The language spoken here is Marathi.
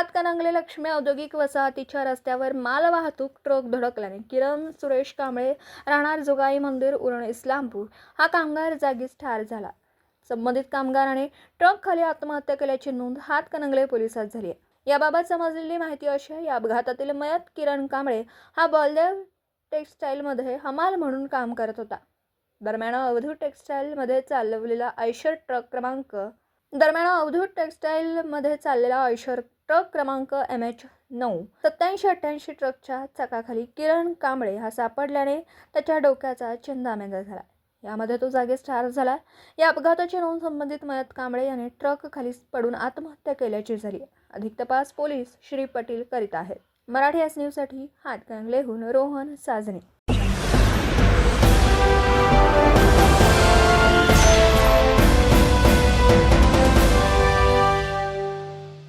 हातकणंगले लक्ष्मी औद्योगिक वसाहतीच्या रस्त्यावर मालवाहतूक ट्रक धडकल्याने किरण सुरेश कांबळे राहणार जोगाई मंदिर उरण इस्लामपूर हा कामगार जागीच ठार झाला. संबंधित कामगाराने ट्रक खाली आत्महत्या केल्याची नोंद हातकणंगले पोलिसात झाली आहे याबाबत समजलेली माहिती अशी आहे या अपघातातील मयत किरण कांबळे हा बलदेव टेक्स्टाईलमध्ये हमाल म्हणून काम करत होता. दरम्यान अवधूत टेक्स्टाईलमध्ये चालवलेला आयशर ट्रक क्रमांक दरम्यान अवधूत टेक्स्टाईलमध्ये चाललेला ऐशर ट्रक क्रमांक एम एच नऊ सत्याऐंशी अठ्ठ्याऐंशी ट्रकच्या चाकाखाली किरण कांबळे हा सापडल्याने त्याच्या डोक्याचा चिंदामेंदा झाला. यामध्ये तो जागीच ठार झाला. या अपघाताची नोंद संबंधित मयत कांबळे याने ट्रक खाली पडून आत्महत्या केल्याची झाली. अधिक तपास पोलीस श्री पाटील करीत आहेत. मराठी एस न्यूजसाठी हातकणंगलेहून रोहन साजणे